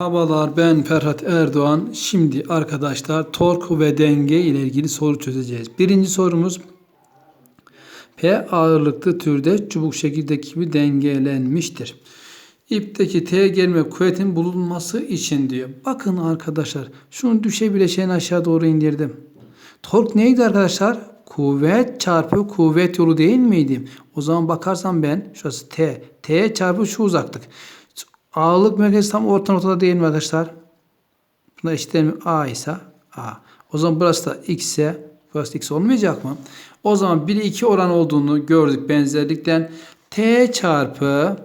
Merhabalar ben Ferhat Erdoğan. Şimdi arkadaşlar tork ve denge ile ilgili soru çözeceğiz. Birinci sorumuz P ağırlıklı türde çubuk şekildeki gibi dengelenmiştir. İpteki T gelme kuvvetin bulunması için diyor. Bakın arkadaşlar şunu düşe bileşeni aşağı doğru indirdim. Tork neydi arkadaşlar? Kuvvet çarpı kuvvet yolu değil miydi? O zaman bakarsam ben şurası T. T çarpı şu uzaklık. Ağırlık merkezi tam orta noktada değil mi arkadaşlar? Buna eşitlerim A ise A. O zaman burası da X ise burası X olmayacak mı? O zaman 1 2 oran olduğunu gördük benzerlikten. T çarpı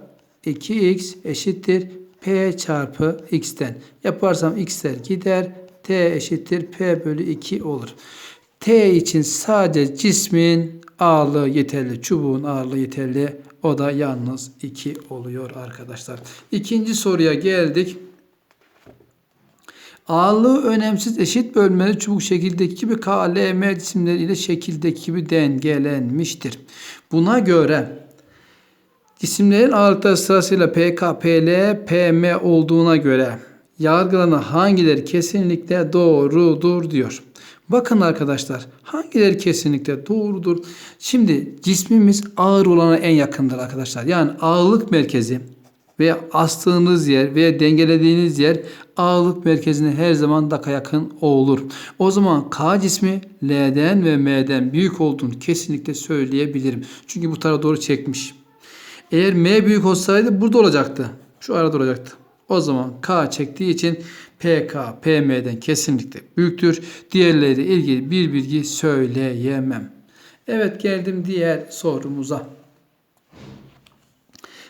2X eşittir P çarpı X'ten. Yaparsam X'ler gider. T eşittir P bölü 2 olur. T için sadece cismin ağırlığı yeterli. Çubuğun ağırlığı yeterli. O da yalnız 2 oluyor arkadaşlar. İkinci soruya geldik. Ağırlığı önemsiz eşit bölmeli çubuk şekildeki gibi K, L, M cisimleriyle şekildeki gibi dengelenmiştir. Buna göre cisimlerin ağırlıkları sırasıyla PK, PL, PM olduğuna göre yargılanan hangileri kesinlikle doğrudur diyor. Bakın arkadaşlar hangileri kesinlikle doğrudur? Şimdi cismimiz ağır olana en yakındır arkadaşlar. Yani ağırlık merkezi veya astığınız yer veya dengelediğiniz yer ağırlık merkezine her zaman daha yakın olur. O zaman K cismi L'den ve M'den büyük olduğunu kesinlikle söyleyebilirim. Çünkü bu tarafa doğru çekmiş. Eğer M büyük olsaydı burada olacaktı. Şu arada olacaktı. O zaman K çektiği için PK, PM'den kesinlikle büyüktür. Diğerleriyle ilgili bir bilgi söyleyemem. Evet geldim diğer sorumuza.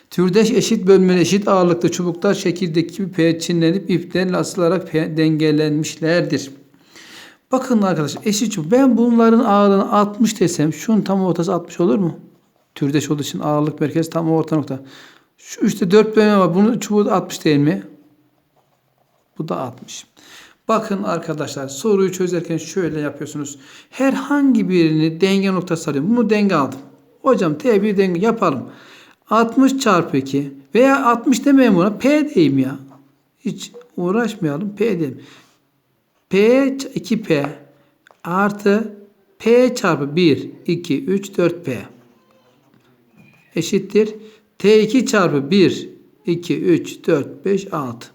Türdeş eşit bölmeli eşit ağırlıklı çubuklar şekildeki gibi perçinlenip iplerle asılarak dengelenmişlerdir. Bakın arkadaşlar eşit çubuk. Ben bunların ağırlığını 60 desem şunun tam ortası 60 olur mu? Türdeş olduğu için ağırlık merkezi tam orta nokta. Şu üstte 4 bölme var. Bunun çubuğu da 60 değil mi? Bu da 60. Bakın arkadaşlar soruyu çözerken şöyle yapıyorsunuz. Herhangi birini denge noktası alıyorum. Bunu denge aldım. Hocam T1 denge yapalım. 60 çarpı 2 veya 60 demeyin buna. P diyeyim ya. Hiç uğraşmayalım. P diyelim. P 2P artı P çarpı 1, 2, 3, 4P eşittir. T2 çarpı 1, 2, 3, 4, 5, 6.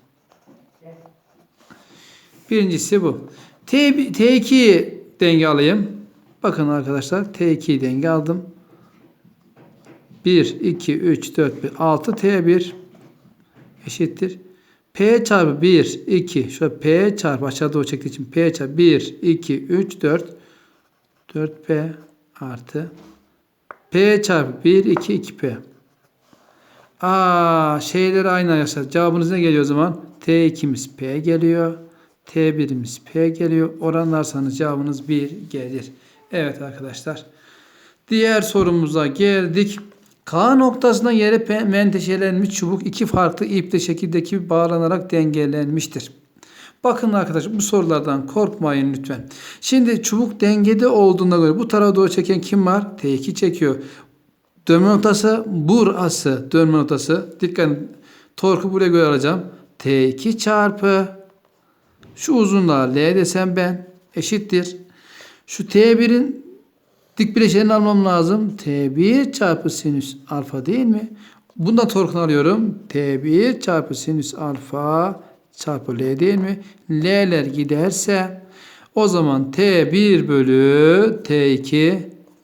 Birincisi bu. T, T2'yi denge alayım. Bakın arkadaşlar T2'yi denge aldım. 1, 2, 3, 4, 5, 6 T1 eşittir. P çarpı 1, 2. Şöyle P çarpı aşağı doğru çektiği için P çarpı 1, 2, 3, 4. 4P artı P çarpı 1, 2, 2P. Aa, şeyler aynı arkadaşlar. Cevabınız ne geliyor o zaman? T2'miz P geliyor. T1'imiz P geliyor. Oranlarsanız cevabınız 1 gelir. Evet arkadaşlar. Diğer sorumuza geldik. K noktasından yere menteşelenmiş çubuk iki farklı iple şekildeki bağlanarak dengelenmiştir. Bakın arkadaşlar bu sorulardan korkmayın lütfen. Şimdi çubuk dengede olduğuna göre bu tarafa doğru çeken kim var? T2 çekiyor. Dönme noktası burası. Dönme noktası. Dikkat. Torku buraya göre alacağım. T2 çarpı şu uzunluğa L desem ben eşittir. Şu T1'in dik bileşenini almam lazım. T1 çarpı sinüs alfa değil mi? Bundan torkunu alıyorum. T1 çarpı sinüs alfa çarpı L değil mi? L'ler giderse o zaman T1 bölü T2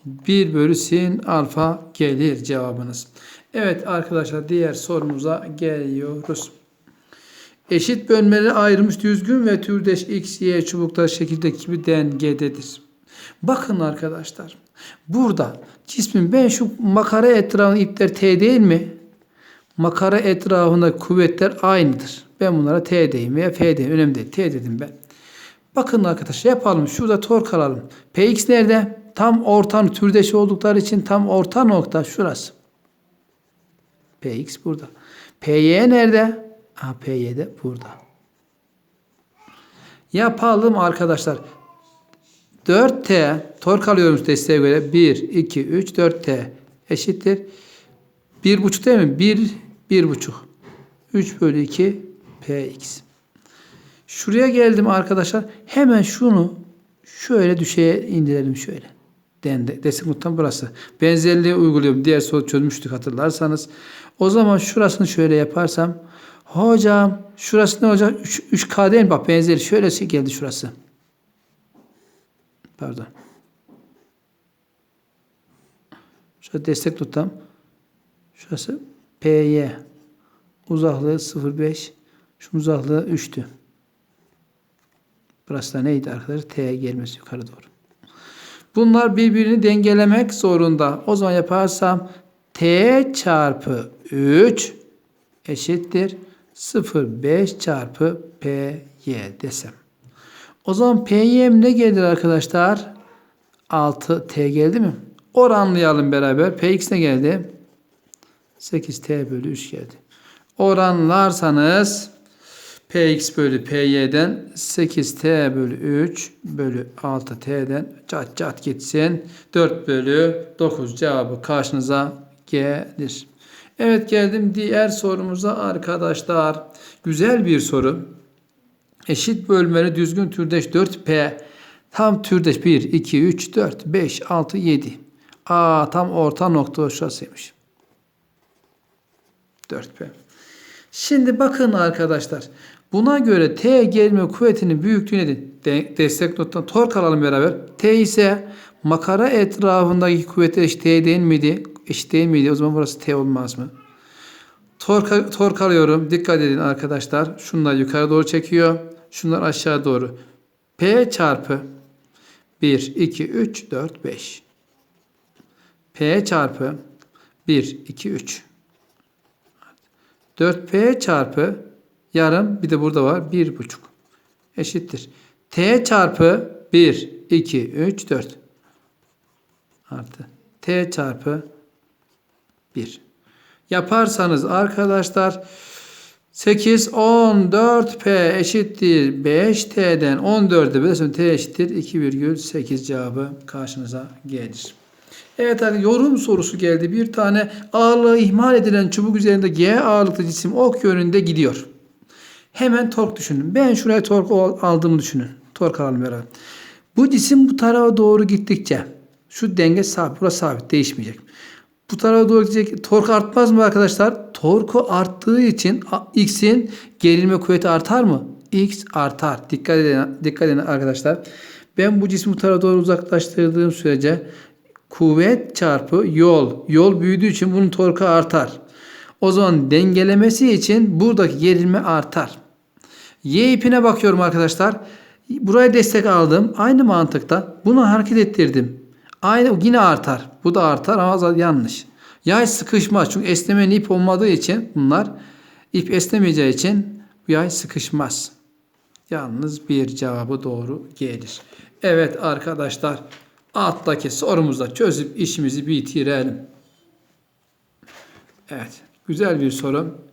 1 bölü sin alfa gelir cevabınız. Evet arkadaşlar diğer sorumuza geliyoruz. Eşit bölmeleri ayrılmış düzgün ve türdeş x, y çubuklar şekildeki gibi dengededir. Bakın arkadaşlar. Burada cismin ben şu makara etrafında ipler T değil mi? Makara etrafında kuvvetler aynıdır. Ben bunlara T diyeyim veya F diyeyim. Önemli değil. T dedim ben. Bakın arkadaşlar yapalım. Şurada tork alalım. Px nerede? Tam orta türdeş oldukları için tam orta nokta şurası. Px burada. Py nerede? Ha, Py de burada. Yapalım arkadaşlar. 4T tork alıyoruz desteğe göre. 1, 2, 3, 4T eşittir. 1,5 değil mi? 1, 1,5. 3 bölü 2 Px. Şuraya geldim arkadaşlar. Hemen şunu şöyle düşeye indirelim şöyle. Dendi. Destek notam burası. Benzerliği uyguluyorum. Diğer soru çözmüştük hatırlarsanız. O zaman şurasını şöyle yaparsam hocam şurası ne olacak? 3, 3K değil mi? Bak benzeri şöyle geldi şurası. Pardon. Şöyle destek tutam. Şurası PY. Uzaklığı 0.5. Şu uzaklığı 3'tü. Burası da neydi arkadaşlar? T'ye gelmesi yukarı doğru. Bunlar birbirini dengelemek zorunda. O zaman yaparsam T çarpı 3 eşittir 0.5 çarpı PY desem. O zaman PY'm ne gelir arkadaşlar? 6T geldi mi? Oranlayalım beraber. Px ne geldi? 8T bölü 3 geldi. Oranlarsanız Px bölü Py'den 8T bölü 3 bölü 6T'den çat çat gitsin. 4 bölü 9 cevabı karşınıza gelir. Evet geldim diğer sorumuza arkadaşlar. Güzel bir soru. Eşit bölmeli düzgün türdeş 4P tam türdeş 1, 2, 3, 4, 5, 6, 7. Aa tam orta nokta şurasıymış. 4P. Şimdi bakın arkadaşlar. Buna göre T gerilme kuvvetinin büyüklüğü nedir? De- destek nottan tork alalım beraber. T ise makara etrafındaki kuvvete eşit T değil miydi? Eşit değil miydi? O zaman burası T olmaz mı? Tork, tork alıyorum. Dikkat edin arkadaşlar. Şunlar yukarı doğru çekiyor. Şunlar aşağı doğru. P çarpı 1, 2, 3, 4, 5. P çarpı 1, 2, 3. 4P çarpı yarım bir de burada var 1,5 eşittir. T çarpı 1, 2, 3, 4 artı T çarpı 1. Yaparsanız arkadaşlar 8, 14P eşittir 5T'den 14'e bölersem T eşittir 2,8 cevabı karşınıza gelir. Evet yorum sorusu geldi. Bir tane ağırlığı ihmal edilen çubuk üzerinde G ağırlıklı cisim ok yönünde gidiyor. Hemen tork düşünün. Ben şuraya tork aldığımı düşünün. Tork alalım beraber. Bu cisim bu tarafa doğru gittikçe şu denge sabit. Burası sabit. Değişmeyecek. Bu tarafa doğru gidecek. Tork artmaz mı arkadaşlar? Torku arttığı için X'in gerilme kuvveti artar mı? X artar. Dikkat edin, dikkat edin arkadaşlar. Ben bu cismi bu tarafa doğru uzaklaştırdığım sürece kuvvet çarpı yol. Yol büyüdüğü için bunun torku artar. O zaman dengelemesi için buradaki gerilme artar. Y ipine bakıyorum arkadaşlar. Buraya destek aldım. Aynı mantıkta bunu hareket ettirdim. Aynı yine artar. Bu da artar ama yanlış. Yay sıkışmaz. Çünkü esnemenin ip olmadığı için bunlar ip esnemeyeceği için bu yay sıkışmaz. Yalnız bir cevabı doğru gelir. Evet arkadaşlar alttaki sorumuzda çözüp işimizi bitirelim. Evet. Güzel bir soru.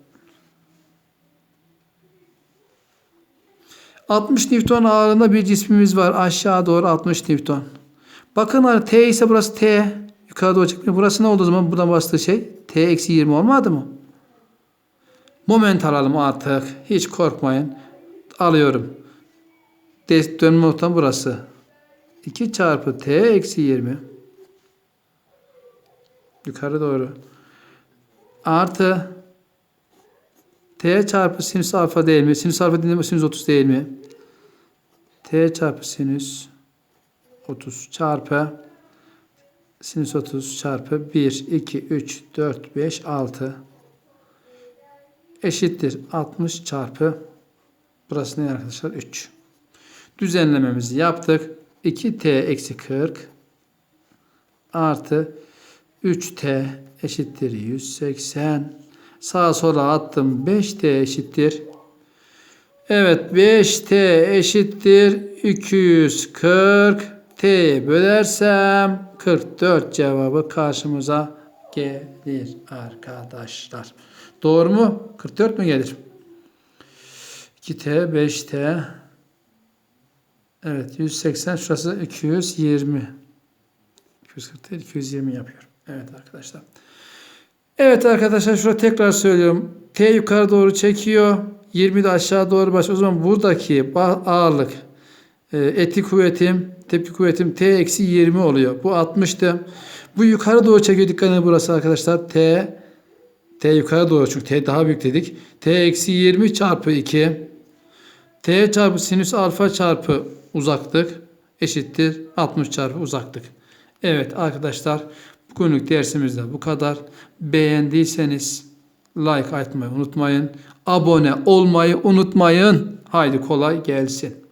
60 Newton ağırlığında bir cismimiz var. Aşağı doğru 60 Newton. Bakın hani T ise burası T. Yukarı doğru çekmiyor. Burası ne oldu o zaman? Buradan bastığı şey. T eksi 20 olmadı mı? Moment alalım artık. Hiç korkmayın. Alıyorum. Dönme noktam burası. 2 çarpı T eksi 20. Yukarı doğru. Artı T çarpı sinüs alfa değil mi? Sinüs alfa değil? Sinüs 30 değil mi? T çarpı sinüs 30 çarpı sinüs 30 çarpı 1, 2, 3, 4, 5, 6 eşittir 60 çarpı burası ne arkadaşlar? 3. Düzenlememizi yaptık. 2t eksi 40 artı 3t eşittir 180. Sağa sola attım. 5t eşittir. Evet 5t eşittir 240. T'ye bölersem 44 cevabı karşımıza gelir arkadaşlar. Doğru mu? 44 mü gelir? 2t 5t Evet 180 şurası 220. 240 değil 220 yapıyor. Evet arkadaşlar. Evet arkadaşlar şurada tekrar söylüyorum. T yukarı doğru çekiyor. 20 de aşağı doğru baş. O zaman buradaki ağırlık e, eti kuvvetim, tepki kuvvetim T eksi 20 oluyor. Bu 60'tı. Bu yukarı doğru çekiyor. Dikkat edin burası arkadaşlar. T T yukarı doğru çünkü T daha büyük dedik. T eksi 20 çarpı 2 T çarpı sinüs alfa çarpı uzaklık eşittir 60 çarpı uzaklık. Evet arkadaşlar bugünlük dersimizde bu kadar. Beğendiyseniz like atmayı unutmayın. Abone olmayı unutmayın. Haydi kolay gelsin.